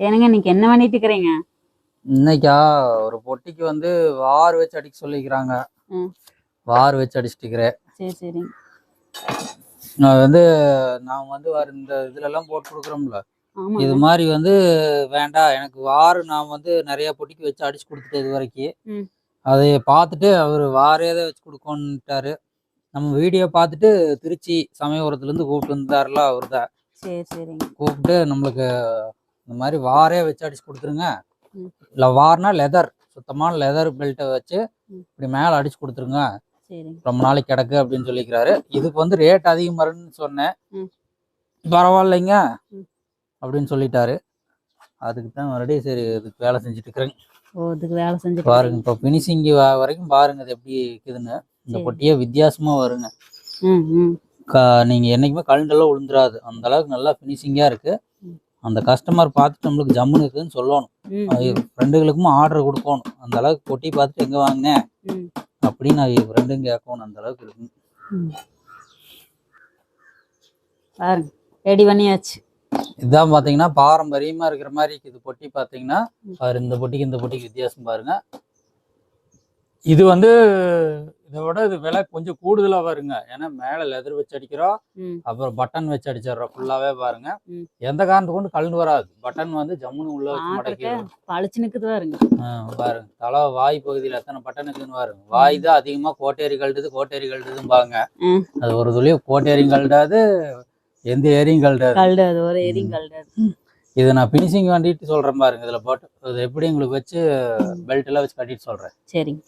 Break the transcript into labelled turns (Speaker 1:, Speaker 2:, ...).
Speaker 1: ஏனுங்க இன்னைக்கு என்ன பண்ணிட்டு இருக்கிறீங்க
Speaker 2: இன்னைக்கா ஒரு பொட்டிக்கு வந்து வார் வச்சு அடிக்க சொல்லிக்கிறாங்க. வார் வச்சு அடிச்சிட்டு இருக்கிறேன்
Speaker 1: சரி சரி.
Speaker 2: நான் வந்து நான் வந்து வர இந்த இதுல எல்லாம் போட்டு கொடுக்குறோம்ல. இது மாதிரி வந்து வேண்டாம் எனக்கு வார் நான் வந்து நிறைய பொட்டிக்கு வச்சு அடிச்சு கொடுத்துட்டேன் இது வரைக்கும். அதை பார்த்துட்டு அவர் வாரே தான் வச்சு கொடுக்கணுன்ட்டாரு நம்ம வீடியோ பார்த்துட்டு திருச்சி சமயபுரத்துலேருந்து கூப்பிட்டு வந்தாருல அவர் தான் கூப்பிட்டு நம்மளுக்கு இந்த மாதிரி வாரே வச்சு அடிச்சு கொடுத்துருங்க. இல்லை வார்னா லெதர் சுத்தமான லெதர் பெல்ட்டை வச்சு. இப்படி மேலே அடிச்சு கொடுத்துருங்க ரொம்ப நாளைக்கு கிடக்கு அப்படின்னு சொல்லிக்கிறாரு இதுக்கு வந்து ரேட் அதிகமாக இருக்குன்னு சொன்னேன். பரவாயில்லைங்க. அப்படின்னு சொல்லிட்டாரு அதுக்கு தான் மறுபடியும் சரி இதுக்கு வேலை செஞ்சுட்டு
Speaker 1: ஓ இதுக்கு வேலை செஞ்சு
Speaker 2: பாருங்க இப்போ ஃபினிஷிங் வரைக்கும் பாருங்க இது எப்படி இருக்குதுன்னு இந்த. பொட்டியே வித்தியாசமா வருங்க
Speaker 1: ம் ம்
Speaker 2: க நீங்க என்னைக்குமே கழுண்டெல்லாம் விழுந்துராது அந்த அளவுக்கு நல்லா ஃபினிஷிங்கா இருக்கு
Speaker 1: ம்.
Speaker 2: அந்த கஸ்டமர் பார்த்துட்டு நம்மளுக்கு ஜம்முன்னு இருக்குதுன்னு சொல்லணும். ஃப்ரெண்டுகளுக்கும் ஆர்டர் கொடுக்கணும். அந்த அளவுக்கு பொட்டி பார்த்துட்டு எங்க வாங்கினேன் அப்படின்னு நான் ஃப்ரெண்டும் கேட்கணும். அந்த அளவுக்கு இருக்கு.
Speaker 1: பாருங்க ரெடி பண்ணியாச்சு.
Speaker 2: இதுதான் பாத்தீங்கன்னா பாரம்பரியமா இருக்கிற மாதிரி இருக்குது. பொட்டி பாத்தீங்கன்னா
Speaker 1: ம்.
Speaker 2: பாரு இந்த பொட்டிக்கு இந்த பொட்டிக்கு வித்தியாசம் பாருங்க. இது வந்து இதை விட இது விலை கொஞ்சம் கூடுதலா வருங்க ஏன்னா மேல லெதர் வச்சு அடிக்கிறோம். அப்புறம் பட்டன் வச்சு அடிச்சிடுறோம் ஃபுல்லாவே பாருங்க. எந்த காரணத்து கொண்டு கலந்து வராது. பட்டன் வந்து ஜம்முன்னு உள்ள வச்சு மடக்கி
Speaker 1: பாருங்க.
Speaker 2: பாருங்க. தலை வாய் பகுதியில் எத்தனை பட்டன் இருக்குன்னு பாருங்க. வாய் தான் அதிகமா கோட்டேரி கழட்டுது கோட்டேரி கழட்டுதுன்னு பாங்க
Speaker 1: ம்.
Speaker 2: அது ஒரு துளியோ கோட்டேரியும் கழட்டாது எந்த ஏரியும்
Speaker 1: அது ஒரு எரியும் கல்டு அது
Speaker 2: இது நான் பினிஷிங் வேண்டிட்டு சொல்றேன் பாருங்க இதுல போட்டு. இது எப்படி உங்களுக்கு வச்சு பெல்ட் எல்லாம் வச்சு கட்டிட்டு சொல்றேன்.
Speaker 1: சரிங்க.